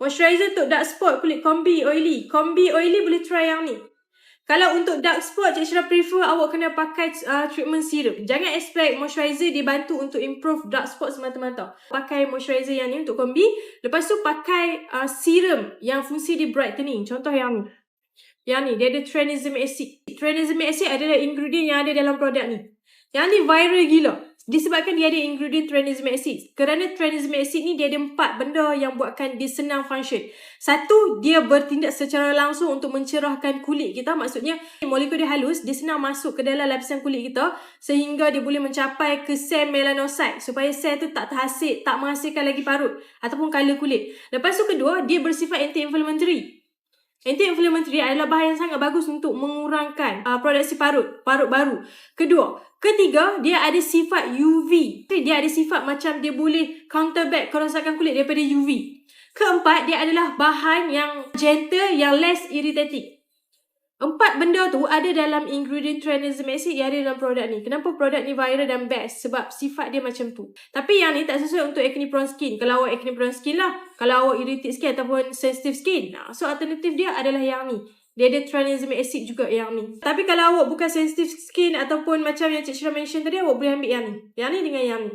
Moisturizer untuk dark spot kulit combi oily. Combi oily boleh try yang ni. Kalau untuk dark spot, Cik Syirah prefer awak kena pakai uh, treatment serum. Jangan expect moisturizer dia bantu untuk improve dark spot semata-mata. Pakai moisturizer yang ni untuk kombi. Lepas tu pakai uh, serum yang fungsi dia brightening. Contoh yang ni. Yang ni, dia ada tranexamic acid. Tranexamic acid adalah ingredient yang ada dalam produk ni. Yang ni viral gila. Disebabkan dia ada ingredient tranexamic acid. Kerana tranexamic acid ni dia ada empat benda yang buatkan dia senang function. Satu, dia bertindak secara langsung untuk mencerahkan kulit kita. Maksudnya, molekul dia halus, dia senang masuk ke dalam lapisan kulit kita sehingga dia boleh mencapai ke sel melanocyte supaya sel tu tak terhasil, tak menghasilkan lagi parut ataupun color kulit. Lepas tu kedua, dia bersifat anti-inflammatory. Anti-inflammatory adalah bahan yang sangat bagus untuk mengurangkan uh, produksi parut, parut baru. Kedua, ketiga, dia ada sifat UV. Dia ada sifat macam dia boleh counterback kerosakan kulit daripada UV. Keempat, dia adalah bahan yang gentle, yang less irritating. Empat benda tu ada dalam ingredient tranexamic yang ada dalam produk ni. Kenapa produk ni viral dan best? Sebab sifat dia macam tu. Tapi yang ni tak sesuai untuk acne prone skin. Kalau awak acne prone skin lah. Kalau awak irritated skin ataupun sensitive skin. So alternatif dia adalah yang ni. Dia ada tranexamic acid juga yang ni. Tapi kalau awak bukan sensitive skin ataupun macam yang Cik Syirah mention tadi, awak boleh ambil yang ni. Yang ni dengan yang ni.